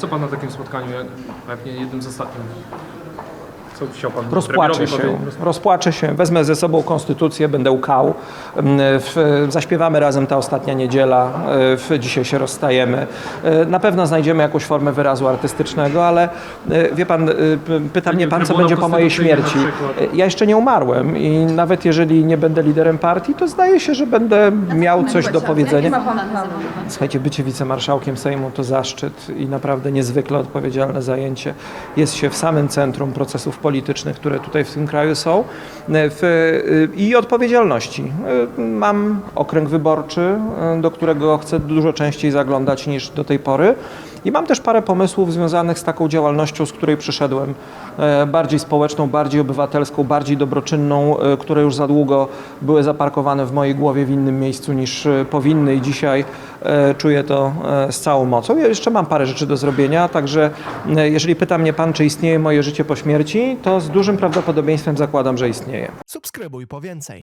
Co pan na takim spotkaniu, jak pewnie jednym z ostatnich, co chciał pan Rozpłaczę się, rozpłaczę się, wezmę ze sobą konstytucję, będę łkał. Mm, W, zaśpiewamy razem ta ostatnia niedziela, e, w, dzisiaj się rozstajemy. E, Na pewno znajdziemy jakąś formę wyrazu artystycznego, ale e, wie pan, pyta mnie pan, co będzie po mojej śmierci. Ja jeszcze nie umarłem i nawet jeżeli nie będę liderem partii, to zdaje się, że będę miał coś do powiedzenia. Słuchajcie, bycie wicemarszałkiem Sejmu to zaszczyt i naprawdę niezwykle odpowiedzialne zajęcie. Jest się w samym centrum procesów politycznych, które tutaj w tym kraju są w, i odpowiedzialności. Mam okręg wyborczy, do którego chcę dużo częściej zaglądać niż do tej pory. I mam też parę pomysłów związanych z taką działalnością, z której przyszedłem, e, bardziej społeczną, bardziej obywatelską, bardziej dobroczynną, e, które już za długo były zaparkowane w mojej głowie w innym miejscu niż e, powinny i dzisiaj czuję to z całą mocą. Ja jeszcze mam parę rzeczy do zrobienia, także jeżeli pyta mnie Pan, czy istnieje moje życie po śmierci, to z dużym prawdopodobieństwem zakładam, że istnieje. Subskrybuj po więcej.